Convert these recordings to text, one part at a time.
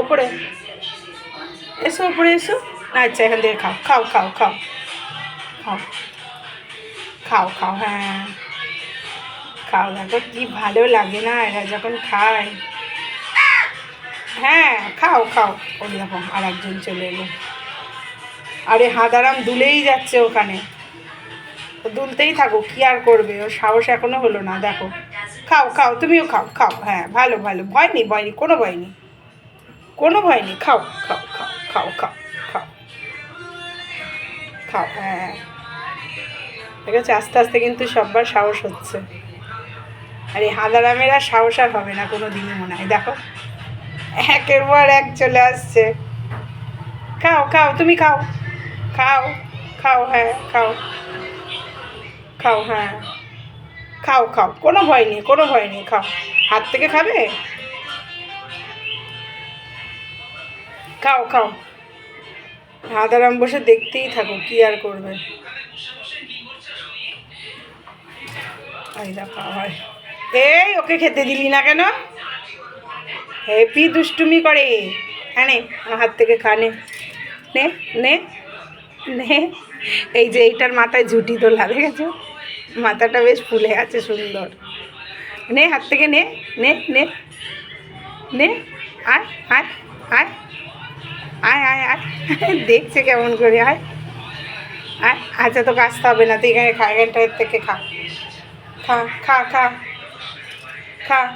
ওপরে এসো ওপরে এসো। আচ্ছা এখান থেকে খাও খাও খাও খাও। খাও। খাও খাও হ্যাঁ। খাও, দেখো কি ভালো লাগে না এরা যখন খায়। হ্যাঁ খাও খাও। ওই দেখো, আর একজন চলে এলো। আরে, হাঁদারাম দুলেই যাচ্ছে ওখানে। ও দুলতেই থাকো কি আর করবে? ওর সাহস এখনও হলো না, দেখো। খাও খাও, তুমিও খাও খাও। হ্যাঁ ভালো ভালো। ভয় নেই ভয় নেই, কোনো ভয় নেই। কোনো ভয় নেই। খাও খাও খাও খাও খাও খাও। খাও হ্যাঁ। ঠিক আছে আস্তে আস্তে কিন্তু সববার সাহস হচ্ছে। আর এই হাঁদারামের আর সাহস আর হবে না কোনো দিনই মনে হয়। দেখো, একের পর এক চলে আসছে। খাও খাও, তুমি খাও। খাও খাও হ্যাঁ খাও। খাও হ্যাঁ। খাও খাও, কোনো ভয় নেই, কোনো ভয় নেই, খাও। হাত থেকে খাবে? খাও খাও। হাদারাম বসে দেখতেই থাকো, কি আর করবে? আবার এই, ওকে খেতে দিলি না কেন? হেপি দুষ্টুমি করে। হ্যাঁ আমার হাত থেকে খা, নে। নে নে এই যে, এইটার মাথায় ঝুটি তো লাগে গেছে মাথাটা বেশ ফুলে আছে, সুন্দর। নে, হাত থেকে নে নে নে। নে, আয় আয় আয়। আয় আয় আয়। দেখছে কেমন করে, আয়। আয় আচ্ছা তো আসতে হবে না, তুই এখানে খা এখানটার থেকে খা। খা খা খা। খা।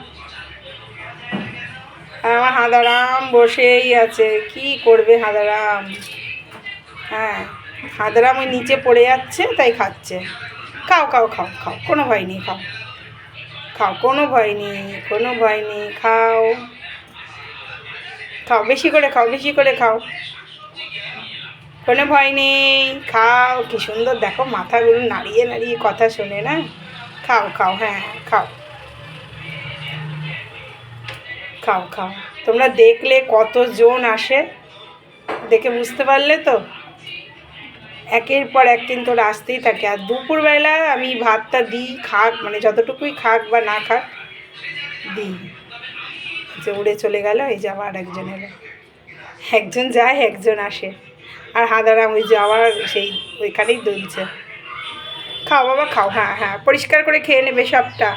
আমার হাঁদারাম বসেই আছে, কি করবে হাঁদারাম? হ্যাঁ হাঁদারাম ওই নিচে পড়ে যাচ্ছে, তাই খাচ্ছে। খাও খাও খাও খাও, কোনো ভয় নেই, খাও। খাও, কোনো ভয় নেই, কোনো ভয় নেই, খাও। খাও, বেশি করে খাও, বেশি করে খাও। কোনো ভয় নেই, খাও, কি সুন্দর। দেখো মাথাগুলো নাড়িয়ে নাড়িয়ে কথা শোনে না? খাও খাও হ্যাঁ খাও। খাও খাও। তোমরা দেখলে কতজন আসে? দেখে বুঝতে পারলে তো? একের পর এক কিন্তু আসতেই থাকে। আর দুপুরবেলা আমি ভাতটা দিই, খাক মানে যতটুকুই খাক বা না খাক, দিই। যে উড়ে চলে গেল, এই যে আবার একজন এলো। একজন যায়, একজন আসে। আর হাদারাম ওই যে আবার সেই ওইখানেই দুলছে। খাও বাবা, খাও হ্যাঁ হ্যাঁ পরিষ্কার করে খেয়ে নেবে সবটা।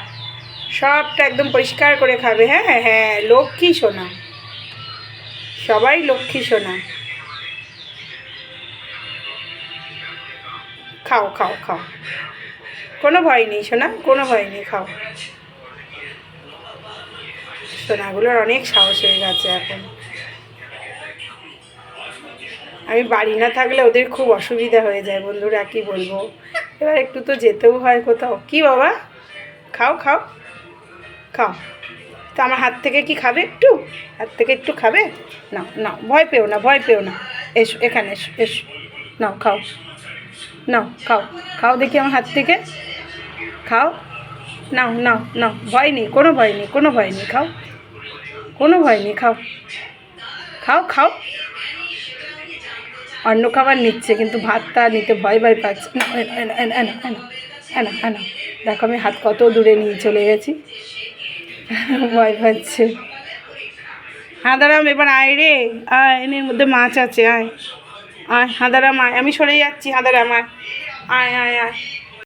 সবটা একদম পরিষ্কার করে খাবে হ্যাঁ হ্যাঁ লক্ষ্মী সোনা। সবাই লক্ষ্মী সোনা। খাও খাও খাও। কোনো ভয় নেই সোনা, কোনো ভয় নেই, খাও। সোনাগুলোর অনেক সাহস হয়ে গেছে এখন। আমি বাড়ি না থাকলে ওদের খুব অসুবিধা হয়ে যায়, বন্ধুরা, কি বলব? এবার একটু তো যেতেও হয় কোথাও। কি বাবা? খাও খাও। খাও। তো আমার হাত থেকে কি খাবে একটু? হাত থেকে একটু খাবে? না না ভয় পেও না, ভয় পেও না। এসো, এখানে এসো এসো। নাও, খাও। নাও, খাও। খাও দেখি আমার হাত থেকে। খাও। নাও নাও নাও। ভয় নেই, কোনো ভয় নেই, কোনো ভয় নেই। খাও। কোনো ভয় নেই খাও খাও খাও অন্য খাবার নিচ্ছে কিন্তু ভাতটা নিতে ভয় ভয় পাচ্ছে না এনা দেখো আমি হাত কত দূরে নিয়ে চলে গেছি ভয় পাচ্ছে হাঁদারাম এবার আয় রে আয় এনের মধ্যে মাছ আছে আয় আয় হাঁদারাম আয় আমি সরে যাচ্ছি হাঁদারাম আয় আয় আয় আয়